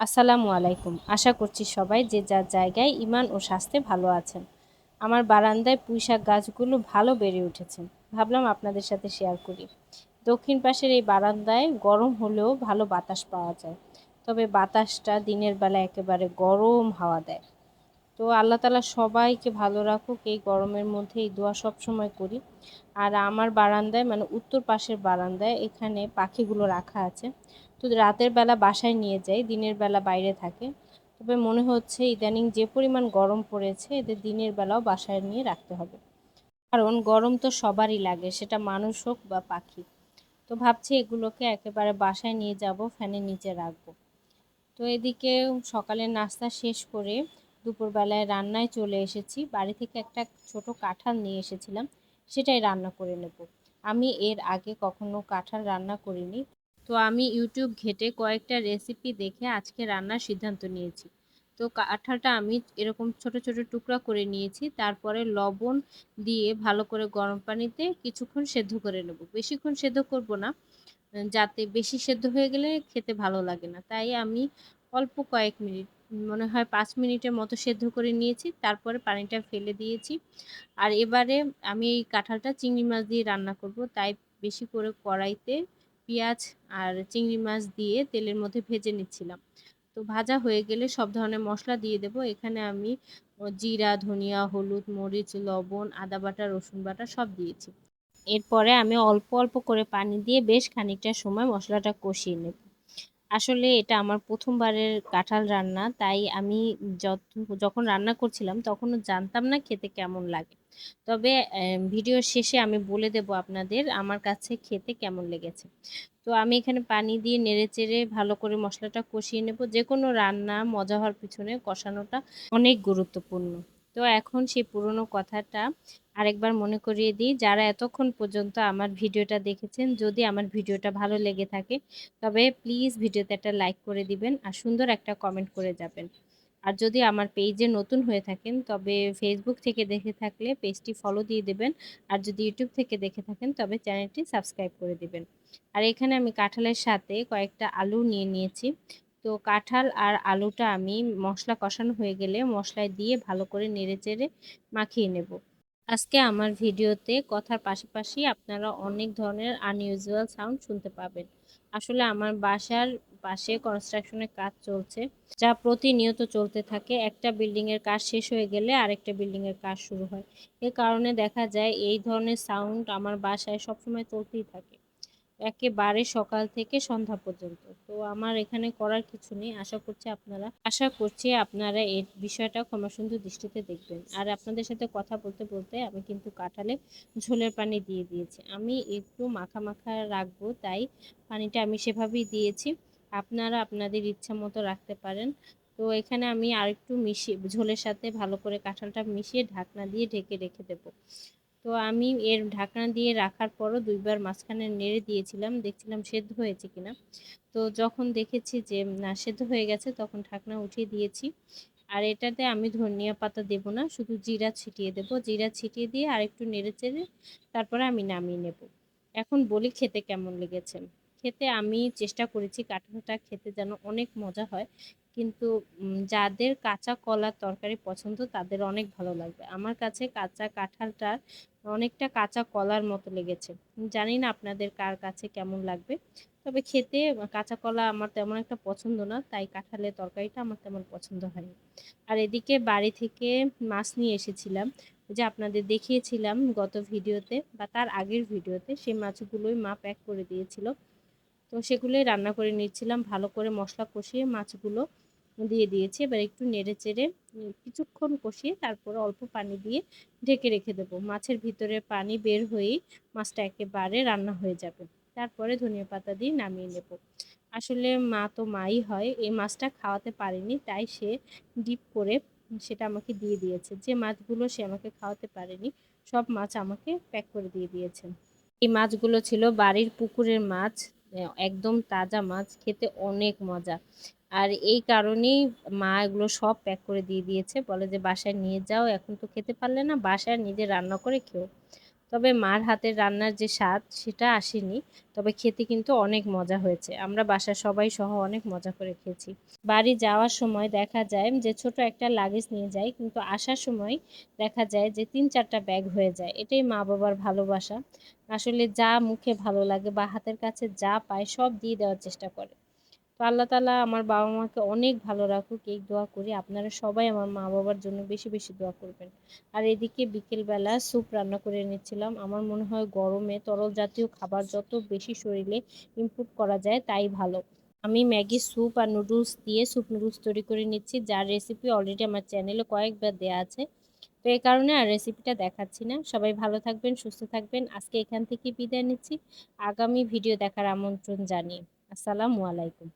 আসসালামু আলাইকুম। আশা করছি সবাই যে যার জায়গায় ইমান ও স্বাস্থ্যে ভালো আছেন। আমার বারান্দায় পুঁইশাক গাছগুলো ভালো বেড়ে উঠেছে। ভাবলাম আপনাদের সাথে শেয়ার করি। দক্ষিণ পাশের এই বারান্দায় গরম হলেও ভালো বাতাস পাওয়া যায়। তবে বাতাসটা দিনের বেলা একেবারে গরম হাওয়া দেয়। তো আল্লাহ তালা সবাইকে ভালো রাখুক, এই গরমের মধ্যে এই দোয়া সবসময় করি। আর আমার বারান্দায় মানে উত্তর পাশের বারান্দায় এখানে পাখিগুলো রাখা আছে। তো রাতের বেলা বাসায় নিয়ে যাই, দিনের বেলা বাইরে থাকে। তবে মনে হচ্ছে ইদানিং যে পরিমাণ গরম পড়েছে, এদের দিনের বেলাও বাসায় নিয়ে রাখতে হবে। কারণ গরম তো সবারই লাগে, সেটা মানুষ হোক বা পাখি। তো ভাবছি এগুলোকে একেবারে বাসায় নিয়ে যাব, ফ্যানের নিচে রাখব। তো এদিকে সকালের নাস্তা শেষ করে দুপুরবেলায় রান্নায় চলে এসেছি। বাড়ি থেকে একটা ছোট কাঁঠাল নিয়ে এসেছিলাম, সেটাই রান্না করে নেব। আমি এর আগে কখনো কাঁঠাল রান্না করিনি। তো আমি ইউটিউব ঘেটে কয়েকটা রেসিপি দেখে আজকে রান্নার সিদ্ধান্ত নিয়েছি। তো কাঁঠালটা আমি এরকম ছোট ছোট টুকরা করে নিয়েছি। তারপরে লবণ দিয়ে ভালো করে গরম পানিতে কিছুক্ষণ সেদ্ধ করে নেব। বেশিক্ষণ সেদ্ধ করব না, যাতে বেশি সেদ্ধ হয়ে গেলে খেতে ভালো লাগে না। তাই আমি অল্প কয়েক মিনিট, মনে হয় পাঁচ মিনিটের মতো সেদ্ধ করে নিয়েছি। তারপরে পানিটা ফেলে দিয়েছি। আর এবারে আমি এই কাঁঠালটা চিংড়ি মাছ দিয়ে রান্না করব। তাই বেশি করে কড়াইতে পেঁয়াজ আর চিংড়ি মাছ দিয়ে তেলের মধ্যে ভেজে নিচ্ছিলাম। তো ভাজা হয়ে গেলে সব ধরনের মশলা দিয়ে দেব। এখানে আমি জিরা, ধনিয়া, হলুদ, মরিচ, লবণ, আদা বাটা, রসুন বাটা সব দিয়েছি। এরপরে আমি অল্প অল্প করে পানি দিয়ে বেশ খানিকটা সময় মশলাটা কষিয়ে নেব। আসলে এটা আমার প্রথমবারের কাঁঠাল রান্না। তাই আমি যত, যখন রান্না করছিলাম তখনও জানতাম না খেতে কেমন লাগে। তবে ভিডিও শেষে আমি বলে দেব আপনাদের আমার কাছে খেতে কেমন লেগেছে। তো আমি এখানে পানি দিয়ে নেড়ে চেড়ে ভালো করে মশলাটা কষিয়ে নেব। যে কোনো রান্না মজা হওয়ার পিছনে কষানোটা অনেক গুরুত্বপূর্ণ। তো এখন সেই পুরনো কথাটা আরেকবার মনে করিয়ে দিই। যারা এতক্ষণ পর্যন্ত আমার ভিডিওটা দেখেছেন, যদি আমার ভিডিওটা ভালো লেগে থাকে, তবে প্লিজ ভিডিওতে একটা লাইক করে দিবেন আর সুন্দর একটা কমেন্ট করে যাবেন। আর যদি আমার পেজে নতুন হয়ে থাকেন, তবে ফেসবুক থেকে দেখে থাকলে পেজটি ফলো দিয়ে দেবেন। আর যদি ইউটিউব থেকে দেখে থাকেন, তবে চ্যানেলটি সাবস্ক্রাইব করে দিবেন। আর এখানে আমি কাঁঠালের সাথে কয়েকটা আলু নিয়ে নিয়েছি। তো কাঁঠাল আর আলুটা আমি মশলা কষানো হয়ে গেলে মশলায় দিয়ে ভালো করে নেড়ে চেড়ে মাখিয়ে নেব। আজকে আমার ভিডিওতে কথার পাশাপাশি আপনারা অনেক ধরনের আনইউজুয়াল সাউন্ড শুনতে পাবেন। আসলে আমার বাসার পাশে কনস্ট্রাকশনের কাজ চলছে, যা প্রতিনিয়ত চলতে থাকে। একটা বিল্ডিংয়ের কাজ শেষ হয়ে গেলে আরেকটা বিল্ডিংয়ের কাজ শুরু হয়। এ কারণে দেখা যায় এই ধরনের সাউন্ড আমার বাসায় সবসময় চলতেই থাকে। একেবারে সকাল থেকে সন্ধ্যা পর্যন্ত। তো আমার এখানে করার কিছু নেই, আশা করছি আপনারা, আশা করছি আপনারা এই বিষয়টা ক্ষমাসুন্দর দৃষ্টিতে দেখবেন। আর আপনাদের সাথে কথা বলতে বলতে আমি কিন্তু কাঁঠালে ঝোলের পানি দিয়ে দিয়েছি। আমি একটু মাখা মাখা রাখব, তাই পানিটা আমি সেভাবেই দিয়েছি। আপনারা আপনাদের ইচ্ছা মতো রাখতে পারেন। তো এখানে আমি আর একটু মিশিয়ে, ঝোলের সাথে ভালো করে কাঁঠালটা মিশিয়ে ঢাকনা দিয়ে ঢেকে রেখে দেবো। তো আমি এর ঢাকনা দিয়ে রাখার পরও দুইবার মাঝখানে নেড়ে দিয়েছিলাম, দেখছিলাম সেদ্ধ হয়েছে কিনা। তো যখন দেখেছি যে, না, সেদ্ধ হয়ে গেছে, তখন ঢাকনা উঠিয়ে দিয়েছি। আর এটাতে আমি ধনিয়া পাতা দেব না, শুধু জিরা ছিটিয়ে দেব। জিরা ছিটিয়ে দিয়ে আর একটু নেড়ে চেড়ে তারপরে আমি নামিয়ে নেব। এখন বলি খেতে কেমন লেগেছে। খেতে আমি চেষ্টা করেছি কাঁঠালটা খেতে যেন অনেক মজা হয়। কিন্তু যাদের কাঁচা কলার তরকারি পছন্দ তাদের অনেক ভালো লাগবে। আমার কাছে কাঁচা কাঁঠালটার অনেকটা কাঁচা কলার মতো লেগেছে। জানি না আপনাদের কার কাছে কেমন লাগবে। তবে খেতে কাঁচা কলা আমার তেমন একটা পছন্দ না, তাই কাঁঠালের তরকারিটা আমার তেমন পছন্দ হয়নি। আর এদিকে বাড়ি থেকে মাছ নিয়ে এসেছিলাম। যে আপনাদের দেখিয়েছিলাম গত ভিডিওতে বা তার আগের ভিডিওতে, সেই মাছগুলোই মা প্যাক করে দিয়েছিল। তো সেগুলোই রান্না করে নিচ্ছিলাম, ভালো করে মশলা কষিয়ে মাছগুলো দিয়ে দিয়েছি। এবার একটু নেড়ে চেড়ে কিছুক্ষণ কষিয়ে তারপরে অল্প পানি দিয়ে ঢেকে রেখে দেবো। মাছের ভিতরে পানি বের হয়েই মাছটা একেবারে রান্না হয়ে যাবে। তারপরে ধনিয়া পাতা দিয়ে নামিয়ে নেব। আসলে মা তো মাই হয়, এই মাছটা খাওয়াতে পারেনি, তাই সে ডিপ করে সেটা আমাকে দিয়ে দিয়েছে। যে মাছগুলো সে আমাকে খাওয়াতে পারেনি, সব মাছ আমাকে প্যাক করে দিয়ে দিয়েছে। এই মাছগুলো ছিল বাড়ির পুকুরের মাছ একদম তাজা মাছ, খেতে অনেক মজা। আর এই কারণেই মা এগুলো সব প্যাক করে দিয়ে দিয়েছে। বলে যে, বাসায় নিয়ে যাও, এখন তো খেতে পারলে না, বাসায় নিজে রান্না করে খেও। তবে মার হাতের রান্নার যে স্বাদ, সেটা আসেনি। তবে খেতে কিন্তু অনেক মজা হয়েছে। আমরা বাসার সবাই সহ অনেক মজা করে খেয়েছি। বাড়ি যাওয়ার সময় দেখা যায় যে, ছোট একটা লাগেজ নিয়ে যায়, কিন্তু আসার সময় দেখা যায় যে, তিন চারটা ব্যাগ হয়ে যায়। এটাই মা বাবার ভালোবাসা। আসলে যা মুখে ভালো লাগে বা হাতের কাছে যা পায়, সব দিয়ে দেওয়ার চেষ্টা করে। তো আল্লাহ তালা আমার বাবা মাকে অনেক ভালো রাখুক, এই দোয়া করি। আপনারা সবাই আমার মা বাবার জন্য বেশি বেশি দোয়া করবেন। আর এদিকে বিকেলবেলা স্যুপ রান্না করে নিচ্ছিলাম আমার মনে হয় গরমে তরল জাতীয় খাবার যত বেশি শরীরে ইমপ্রুভ করা যায়, তাই ভালো। আমি ম্যাগি স্যুপ আর নুডলস দিয়ে স্যুপ নুডলস তৈরি করে নিচ্ছি। যার রেসিপি অলরেডি আমার চ্যানেলে কয়েকবার দেওয়া আছে। তো এই কারণে আর রেসিপিটা দেখাচ্ছি না। সবাই ভালো থাকবেন, সুস্থ থাকবেন। আজকে এখান থেকে বিদায় নিচ্ছি। আগামী ভিডিও দেখার আমন্ত্রণ জানিয়ে। আসসালামু আলাইকুম।